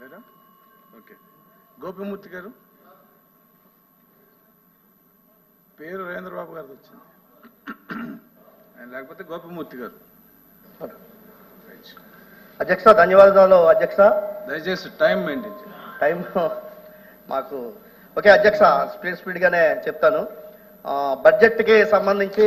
లేదా ఓకే. గోపిమూర్తి గారు? పేరు రవీంద్రబాబు గారిది వచ్చింది. లేకపోతే గోపిమూర్తి గారు. అధ్యక్ష ధన్యవాదాలు అధ్యక్ష. దయచేసి టైం మెయింటైన్ టైం మాకు ఓకే అధ్యక్ష స్పీడ్ స్పీడ్గానే చెప్తాను. బడ్జెట్కి సంబంధించి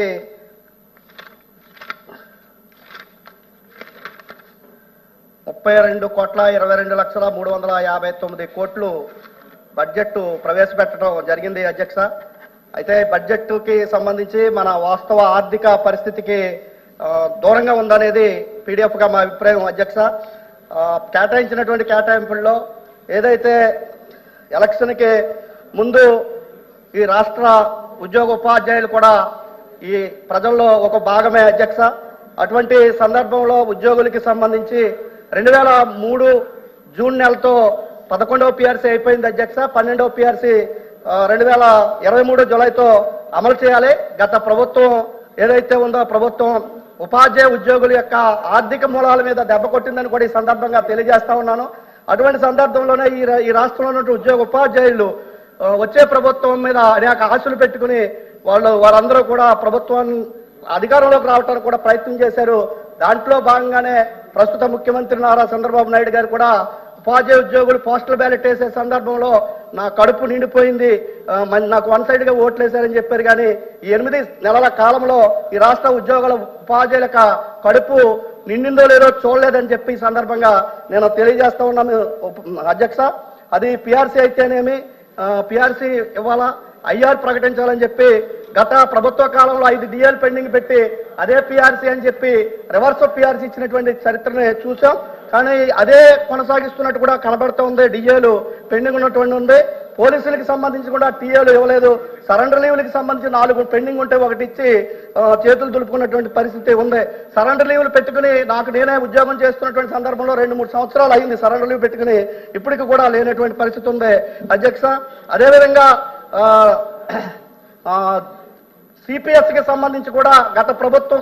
ముప్పై రెండు కోట్ల ఇరవై రెండు లక్షల మూడు వందల యాభై తొమ్మిది కోట్లు బడ్జెట్ ప్రవేశపెట్టడం జరిగింది అధ్యక్ష. అయితే బడ్జెట్కి సంబంధించి మన వాస్తవ ఆర్థిక పరిస్థితికి దూరంగా ఉందనేది పీడిఎఫ్గా మా అభిప్రాయం అధ్యక్ష. కేటాయించినటువంటి కేటాయింపుల్లో ఏదైతే ఎలక్షన్కి ముందు ఈ రాష్ట్ర ఉద్యోగ ఉపాధ్యాయులు కూడా ఈ ప్రజల్లో ఒక భాగమే అధ్యక్ష. అటువంటి సందర్భంలో ఉద్యోగులకి సంబంధించి రెండు వేల మూడు జూన్ నెలతో పదకొండవ పిఆర్సీ అయిపోయింది అధ్యక్ష. పన్నెండవ పిఆర్సీ రెండు వేల ఇరవై మూడు జులైతో అమలు చేయాలి. గత ప్రభుత్వం ఏదైతే ఉందో ప్రభుత్వం ఉపాధ్యాయ ఉద్యోగుల యొక్క ఆర్థిక మూలాల మీద దెబ్బ కొట్టిందని కూడా ఈ సందర్భంగా తెలియజేస్తా ఉన్నాను. అటువంటి సందర్భంలోనే ఈ ఈ రాష్ట్రంలో ఉన్న ఉద్యోగ ఉపాధ్యాయులు వచ్చే ప్రభుత్వం మీద అనేక ఆశలు పెట్టుకుని వాళ్ళు వారందరూ కూడా ప్రభుత్వాన్ని అధికారంలోకి రావడానికి కూడా ప్రయత్నం చేశారు. దాంట్లో భాగంగానే ప్రస్తుత ముఖ్యమంత్రి నారా చంద్రబాబు నాయుడు గారు కూడా ఉపాధ్యాయ ఉద్యోగులు పోస్టల్ బ్యాలెట్ వేసే సందర్భంలో నా కడుపు నిండిపోయింది. నాకు వన్ సైడ్గా ఓట్లు వేశారని చెప్పారు కానీ ఈ ఎనిమిది నెలల కాలంలో ఈ రాష్ట్ర ఉద్యోగుల ఉపాధ్యాయుల కడుపు నిండిందో లేదో చూడలేదని చెప్పి ఈ సందర్భంగా నేను తెలియజేస్తా ఉన్నాను. అధ్యక్ష అది పిఆర్సీ అయితేనేమి పిఆర్సీ ఇవ్వాలా? ఐఆర్ ప్రకటించాలని చెప్పి గత ప్రభుత్వ కాలంలో ఐదు డిఎల్ పెండింగ్ పెట్టి అదే పిఆర్సీ అని చెప్పి రివర్స్ పిఆర్సీ ఇచ్చినటువంటి చరిత్రని చూసాం. కానీ అదే కొనసాగిస్తున్నట్టు కూడా కనబడుతూ ఉంది. డిఏలు పెండింగ్ ఉన్నటువంటి ఉంది. పోలీసులకి సంబంధించి కూడా టీఏలు ఇవ్వలేదు. సరెండర్ లీవులకు సంబంధించి నాలుగు పెండింగ్ ఉంటే ఒకటి ఇచ్చి చేతులు దులుపుకున్నటువంటి పరిస్థితి ఉంది. సరెండర్ లీవ్లు పెట్టుకుని నాకు నేనే ఉద్యోగం చేస్తున్నటువంటి సందర్భంలో రెండు మూడు సంవత్సరాలు అయింది సరెండర్ లీవ్ పెట్టుకుని. ఇప్పటికి కూడా లేనటువంటి పరిస్థితి ఉంది. అధ్యక్ష అదేవిధంగా ఆ, సిపిఎస్కి సంబంధించి కూడా గత ప్రభుత్వ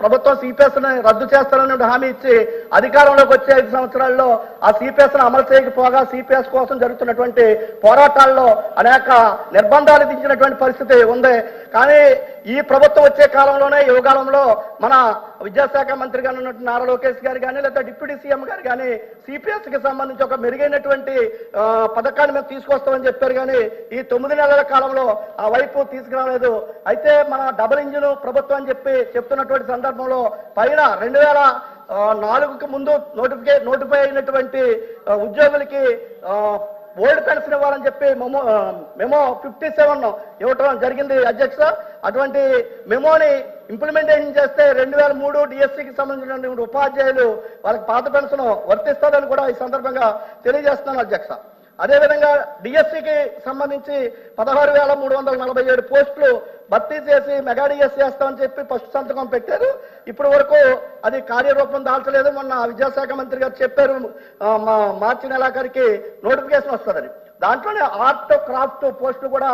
ప్రభుత్వం సిపిఎస్ రద్దు చేస్తారని హామీ ఇచ్చి అధికారంలోకి వచ్చే ఐదు సంవత్సరాల్లో ఆ సిపిఎస్ అమలు చేయకపోగా సిపిఎస్ కోసం జరుగుతున్నటువంటి పోరాటాల్లో అనేక నిర్బంధాలు దించినటువంటి పరిస్థితి ఉంది. కానీ ఈ ప్రభుత్వం వచ్చే కాలంలోనే యువకాలంలో మన విద్యాశాఖ మంత్రి గారు ఉన్నటువంటి నారా లోకేష్ గారు కానీ లేదా డిప్యూటీ సీఎం గారు కానీ సిపిఎస్కి సంబంధించి ఒక మెరుగైనటువంటి పథకాన్ని మేము తీసుకొస్తామని చెప్పారు కానీ ఈ తొమ్మిది నెలల కాలంలో ఆ వైపు తీసుకురాలేదు. అయితే మన డబుల్ ఇంజిన్ ప్రభుత్వం అని చెప్పి చెప్తున్నటువంటి సందర్భంలో పైన రెండు వేల నాలుగుకి ముందు నోటిఫికే నోటిఫై అయినటువంటి ఉద్యోగులకి ఓల్డ్ పెన్షన్ ఇవ్వాలని చెప్పి మెమో మెమో ఫిఫ్టీ సెవెన్ ఇవ్వటం జరిగింది అధ్యక్ష. అటువంటి మెమోని ఇంప్లిమెంటేషన్ చేస్తే రెండు వేల మూడు డిఎస్సికి సంబంధించినటువంటి ఉపాధ్యాయులు వాళ్ళకి పాత పెన్షన్ వర్తిస్తుందని కూడా ఈ సందర్భంగా తెలియజేస్తున్నాను అధ్యక్ష. అదేవిధంగా డిఎస్సికి సంబంధించి పదహారు వేల మూడు వందల నలభై ఏడు పోస్టులు భర్తీ చేసి మెగా డిఎస్సి చేస్తామని చెప్పి ఫస్ట్ సంతకం పెట్టారు. ఇప్పటి వరకు అది కార్యరూపం దాల్చలేదు. మొన్న విద్యాశాఖ మంత్రి గారు చెప్పారు. మా మార్చి నెలాఖరికి నోటిఫికేషన్ వస్తుందని. దాంట్లోనే ఆర్ట్ క్రాఫ్ట్ పోస్టులు కూడా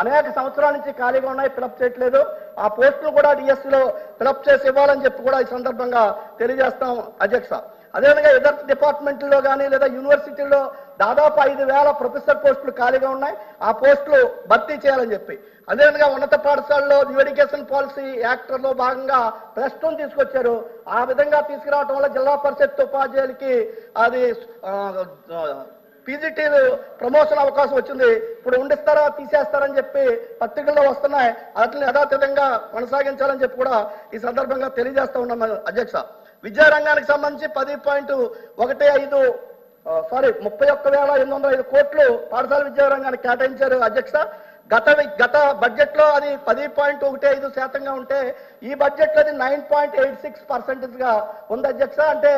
అనేక సంవత్సరాల నుంచి ఖాళీగా ఉన్నాయి ఫిలప్ చేయట్లేదు. ఆ పోస్టులు కూడా డిఎస్సిలో ఫిలప్ చేసి ఇవ్వాలని చెప్పి కూడా ఈ సందర్భంగా తెలియజేస్తాం అధ్యక్ష. అదేవిధంగా ఇతర డిపార్ట్మెంట్లో కానీ లేదా యూనివర్సిటీల్లో దాదాపు ఐదు వేల ప్రొఫెసర్ పోస్టులు ఖాళీగా ఉన్నాయి. ఆ పోస్టులు భర్తీ చేయాలని చెప్పి. అదేవిధంగా ఉన్నత పాఠశాలలో న్యూ ఎడ్యుకేషన్ పాలసీ యాక్టర్లో భాగంగా ప్లస్ టూని తీసుకొచ్చారు. ఆ విధంగా తీసుకురావడం వల్ల జిల్లా పరిషత్ ఉపాధ్యాయులకి అది పీజీటీలు ప్రమోషన్ అవకాశం వచ్చింది. ఇప్పుడు ఉండిస్తారా తీసేస్తారని చెప్పి పత్రికల్లో వస్తున్నాయి. వాటిని యథాతథంగా కొనసాగించాలని చెప్పి కూడా ఈ సందర్భంగా తెలియజేస్తా ఉన్నాం అధ్యక్ష. విద్యారంగానికి సంబంధించి పది పాయింట్ ఒకటి ఐదు సారీ ముప్పై ఒక్క వేల ఎనిమిది వందల ఐదు కోట్లు పాఠశాల విద్యారంగానికి కేటాయించారు అధ్యక్ష. గత గత బడ్జెట్లో అది పది పాయింట్ ఒకటి ఐదు శాతంగా ఉంటే ఈ బడ్జెట్లో అది నైన్ పాయింట్ ఎయిట్ సిక్స్ పర్సెంటేజ్గా ఉంది అధ్యక్ష. అంటే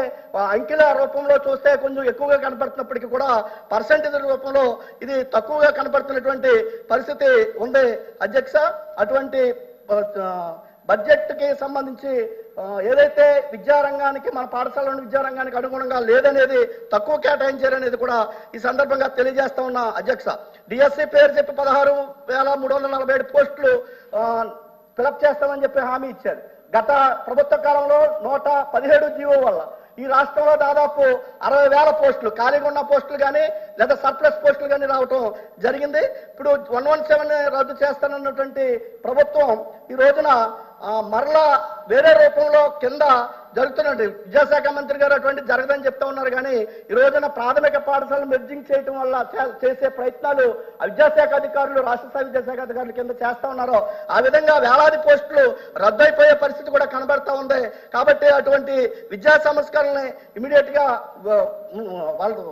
అంకెల రూపంలో చూస్తే కొంచెం ఎక్కువగా కనపడుతున్నప్పటికీ కూడా పర్సెంటేజ్ రూపంలో ఇది తక్కువగా కనపడుతున్నటువంటి పరిస్థితి ఉంది అధ్యక్ష. అటువంటి బడ్జెట్కి సంబంధించి ఏదైతే విద్యారంగానికి మన పాఠశాలలో విద్యారంగానికి అనుగుణంగా లేదనేది తక్కువ కేటాయించారనేది కూడా ఈ సందర్భంగా తెలియజేస్తా ఉన్న అధ్యక్ష. డిఎస్సి పేరు చెప్పి పదహారు వేల మూడు వందల నలభై ఏడు పోస్టులు ఫిలప్ చేస్తామని చెప్పి హామీ ఇచ్చారు. గత ప్రభుత్వ కాలంలో నూట పదిహేడు జీవో వల్ల ఈ రాష్ట్రంలో దాదాపు అరవై వేల పోస్టులు ఖాళీగా ఉన్న పోస్టులు కానీ లేదా సర్ప్లస్ పోస్టులు కానీ రావటం జరిగింది. ఇప్పుడు వన్ వన్ సెవెన్ రద్దు చేస్తానన్నటువంటి ప్రభుత్వం ఈ రోజున ఆ, మరలా వేరే రూపంలో కింద జరుగుతున్నట్టు. విద్యాశాఖ మంత్రి గారు అటువంటి జరగదని చెప్తా ఉన్నారు కానీ ఈ రోజున ప్రాథమిక పాఠశాలను మెర్జింగ్ చేయటం వల్ల చేసే ప్రయత్నాలు విద్యాశాఖ అధికారులు రాష్ట్ర స్థాయి విద్యాశాఖ అధికారుల కింద చేస్తా ఉన్నారు ఆ విధంగా వేలాది పోస్టులు రద్దయిపోయే పరిస్థితి కూడా కనబడతా ఉంది. కాబట్టి అటువంటి విద్యా సంస్కరణని ఇమీడియట్గా వాళ్ళు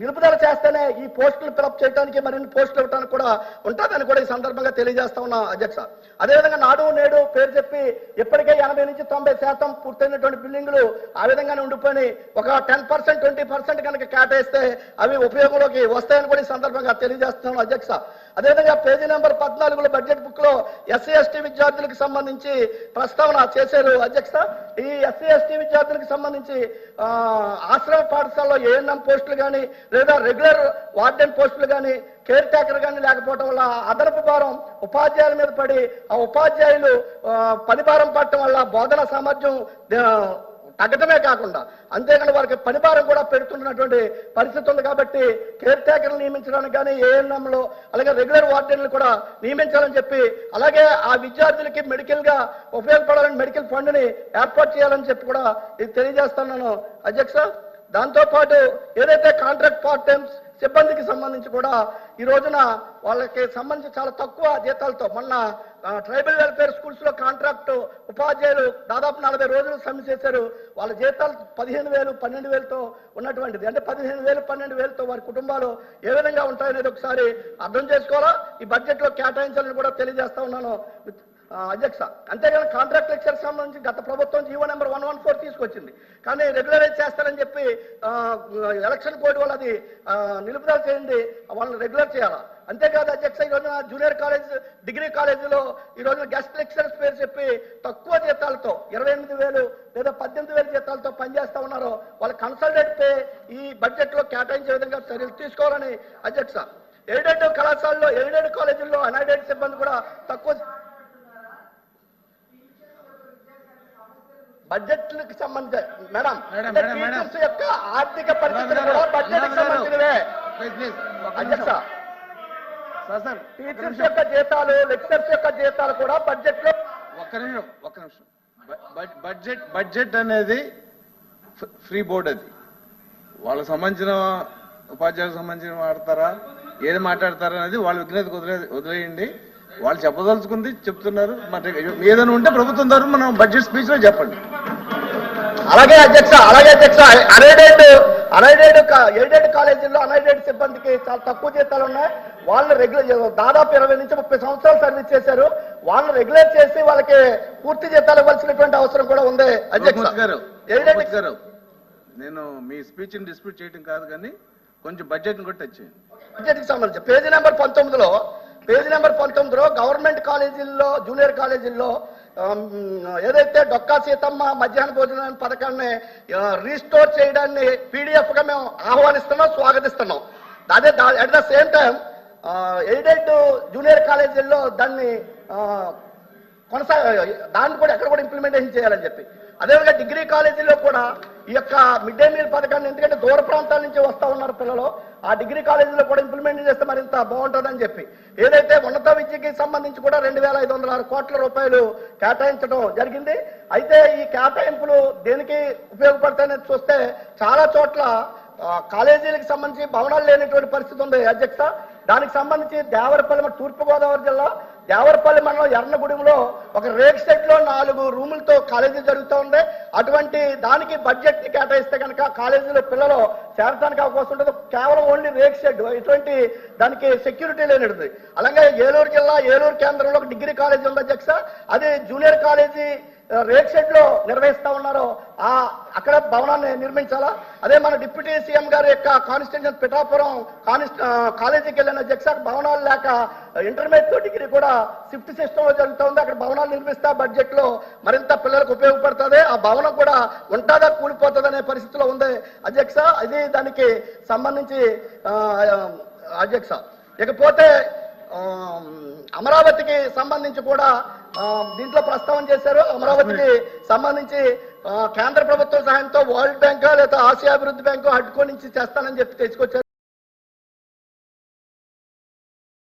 నిలుపుదల చేస్తేనే ఈ పోస్టులు ఫిలప్ చేయడానికి మరిన్ని పోస్టులు ఇవ్వడానికి కూడా ఉంటుందని కూడా ఈ సందర్భంగా తెలియజేస్తా ఉన్నా అధ్యక్ష. అదేవిధంగా నాడు నేడు పేరు చెప్పి ఇప్పటికే ఎనభై నుంచి తొంభై శాతం పూర్తయినటువంటి బిల్డింగ్లు ఆ విధంగానే ఉండిపోయి ఒక టెన్ పర్సెంట్ ట్వంటీ పర్సెంట్ కనుక కేటాయిస్తే అవి ఉపయోగంలోకి వస్తాయని కూడా ఈ సందర్భంగా తెలియజేస్తున్నాను అధ్యక్ష. అదేవిధంగా పేజీ నెంబర్ పద్నాలుగులో బడ్జెట్ బుక్లో ఎస్సీ ఎస్టీ విద్యార్థులకు సంబంధించి ప్రస్తావన చేశారు అధ్యక్ష ఈ ఎస్సీ ఎస్టీ విద్యార్థులకు సంబంధించి ఆశ్రమ పాఠశాలలో ఏఎన్ఎం పోస్టులు కానీ లేదా రెగ్యులర్ వార్డెన్ పోస్టులు కానీ కేర్ టేకర్ కానీ లేకపోవడం వల్ల అదనపు భారం ఉపాధ్యాయుల మీద పడి ఆ ఉపాధ్యాయులు పని భారం పట్టడం వల్ల బోధన సామర్థ్యం తగ్గటమే కాకుండా అంతేకాని వారికి పనిభారం కూడా పెడుతున్నటువంటి పరిస్థితి ఉంది కాబట్టి కేర్ టేకర్లు నియమించడానికి కానీ ఏఎన్ఎంలో అలాగే రెగ్యులర్ వార్డెన్లు కూడా నియమించాలని చెప్పి అలాగే ఆ విద్యార్థులకి మెడికల్గా ఉపయోగపడాలని మెడికల్ ఫండ్ని ఏర్పాటు చేయాలని చెప్పి కూడా ఇది తెలియజేస్తున్నాను అధ్యక్ష దాంతోపాటు ఏదైతే కాంట్రాక్ట్ పార్ట్ టైమ్స్ సిబ్బందికి సంబంధించి కూడా ఈ రోజున వాళ్ళకి సంబంధించి చాలా తక్కువ జీతాలతో మొన్న ట్రైబల్ వెల్ఫేర్ స్కూల్స్లో కాంట్రాక్ట్ ఉపాధ్యాయులు దాదాపు నలభై రోజులు సమ్మె చేశారు. వాళ్ళ జీతాలు పదిహేను వేలు పన్నెండు వేలతో ఉన్నటువంటిది. అంటే పదిహేను వేలు పన్నెండు వేలతో వారి కుటుంబాలు ఏ విధంగా ఉంటాయనేది ఒకసారి అర్థం చేసుకోవాలా? ఈ బడ్జెట్లో కేటాయించాలని కూడా తెలియజేస్తా ఉన్నాను. అధ్యక్ష అంతేగాని కాంట్రాక్ట్ లెక్చర్ సంబంధించి గత ప్రభుత్వం GO number one one four తీసుకొచ్చింది. కానీ రెగ్యులరైజ్ చేస్తారని చెప్పి ఎలక్షన్ కోడ్ వాళ్ళు అది నిలుపుదల చేయండి వాళ్ళని రెగ్యులర్ చేయాలా? అంతేకాదు అధ్యక్ష ఈ జూనియర్ కాలేజ్ డిగ్రీ కాలేజీలో ఈ రోజున గెస్ట్ లెక్చరర్స్ పేరు చెప్పి తక్కువ జీతాలతో ఇరవై ఎనిమిది వేలు లేదా పద్దెనిమిది వేల జీతాలతో పనిచేస్తా ఉన్నారు వాళ్ళు కన్సల్టెంట్ పే ఈ బడ్జెట్లో కేటాయించే విధంగా చర్యలు తీసుకోవాలని అధ్యక్ష. ఎయిడెడ్ కళాశాలలో ఎయిడెడ్ కాలేజీల్లో అన్ఎయిడెడ్ సిబ్బంది కూడా తక్కువ బడ్జెట్లకు సంబంధించి మేడం. టీచర్స్ యొక్క ఆర్థిక పరిస్థితులు కూడా బడ్జెట్ సంబంధించినవే. అధ్యక్ష టీచర్స్ యొక్క జీతాలు లెక్చర్స్ యొక్క జీతాలు కూడా బడ్జెట్లో ఒక్క నిమిషం ఒక్క నిమిషం. బడ్జెట్ బడ్జెట్ అనేది ఫ్రీ బోర్డ్ అది. వాళ్ళకి సంబంధించిన ఉపాధ్యాయులకు సంబంధించిన మాట్లాడతారా ఏది మాట్లాడతారా అనేది వాళ్ళ విజ్ఞతకు వదిలే వదిలేయండి. వాళ్ళు చెప్పదలుచుకుంది చెప్తున్నారు. మరి ఏదైనా ఉంటే ప్రభుత్వం తరఫున మనం బడ్జెట్ స్పీచ్లో చెప్పండి. అలాగే అధ్యక్ష అలాగే అధ్యక్ష అన్ఎయిడెడ్ అన్ఎయిడెడ్ ఎయిడెడ్ కాలేజీల్లో అన్ఎయిడెడ్ సిబ్బందికి చాలా తక్కువ జీతాలు ఉన్నాయి. వాళ్ళు రెగ్యులర్ దాదాపు ఇరవై నుంచి ముప్పై సంవత్సరాలు సర్వీస్ చేశారు. వాళ్ళు రెగ్యులర్ చేసి వాళ్ళకి పూర్తి జీతాలు ఇవ్వాల్సినటువంటి అవసరం కూడా ఉంది అధ్యక్ష. గారు గారు నేను మీ స్పీచ్ డిస్ప్యూట్ చేయడం కాదు కానీ కొంచెం బడ్జెట్ కూడా టచ్ చేయండి. బడ్జెట్కి సంబంధించి పేజీ నెంబర్ పంతొమ్మిదిలో పేజీ నెంబర్ పంతొమ్మిదిలో గవర్నమెంట్ కాలేజీల్లో జూనియర్ కాలేజీల్లో ఏదైతే డొక్కా సీతమ్మ మధ్యాహ్న భోజన పథకాన్ని రీస్టోర్ చేయడాన్ని పీడిఎఫ్గా మేము ఆహ్వానిస్తున్నాం స్వాగతిస్తున్నాం. అదే at the same time aided junior కాలేజీల్లో దాన్ని కొనసాగ దాన్ని కూడా ఎక్కడ కూడా ఇంప్లిమెంటేషన్ చేయాలని చెప్పి. అదేవిధంగా డిగ్రీ కాలేజీలో కూడా ఈ యొక్క మిడ్ డే మీల్ పథకాన్ని ఎందుకంటే దూర ప్రాంతాల నుంచి వస్తూ ఉన్నారు పిల్లలు ఆ డిగ్రీ కాలేజీలో కూడా ఇంప్లిమెంట్ చేస్తే మరింత బాగుంటుందని చెప్పి. ఏదైతే ఉన్నత విద్యకి సంబంధించి కూడా రెండు వేల ఐదు వందల ఆరు కోట్ల రూపాయలు కేటాయించడం జరిగింది. అయితే ఈ కేటాయింపులు దేనికి ఉపయోగపడతాయని చూస్తే చాలా చోట్ల కాలేజీలకు సంబంధించి భవనాలు లేనటువంటి పరిస్థితి ఉంది అధ్యక్ష. దానికి సంబంధించి దేవరపల్లి తూర్పుగోదావరి జిల్లా దేవరపల్లి మండలం ఎర్నగూడెంలో ఒక రేక్ సెట్లో నాలుగు రూములతో కాలేజీ జరుగుతూ ఉండే అటువంటి దానికి బడ్జెట్ని కేటాయిస్తే కనుక కాలేజీలో పిల్లలు చేరడానికి అవకాశం ఉంటుంది కేవలం ఓన్లీ రేక్ షెడ్. ఇటువంటి దానికి సెక్యూరిటీ లేనిది. అలాగే ఏలూరు జిల్లా ఏలూరు కేంద్రంలో ఒక డిగ్రీ కాలేజీ ఉంది అధ్యక్ష. అది జూనియర్ కాలేజీ రేక్ షెడ్లో నిర్వహిస్తా ఉన్నారో ఆ అక్కడ భవనాన్ని నిర్మించాలా? అదే మన డిప్యూటీ సీఎం గారి యొక్క కాన్స్టిట్యూషన్ పిఠాపురం కానిస్ కాలేజీకి వెళ్ళిన జెక్సాక్ భవనాలు లేక ఇంటర్మీడియట్ డిగ్రీ కూడా షిఫ్ట్ సిస్టమ్లో జరుగుతుంది. అక్కడ భవనాలు నిర్మిస్తా బడ్జెట్లో మరింత పిల్లలకు ఉపయోగపడుతుంది. ఆ భవనం కూడా ఉంటుందా కూలిపోతుంది అనే పరిస్థితిలో ఉంది. అధ్యక్ష ఇది దానికి సంబంధించి అధ్యక్ష. ఇకపోతే అమరావతికి సంబంధించి కూడా దీంట్లో ప్రస్తావన చేశారు. అమరావతికి సంబంధించి కేంద్ర ప్రభుత్వం సహాయంతో వరల్డ్ బ్యాంక్ లేదా ఆసియా అభివృద్ధి బ్యాంకు అడ్డుకొని నుంచి చేస్తానని చెప్పి తెచ్చుకొచ్చారు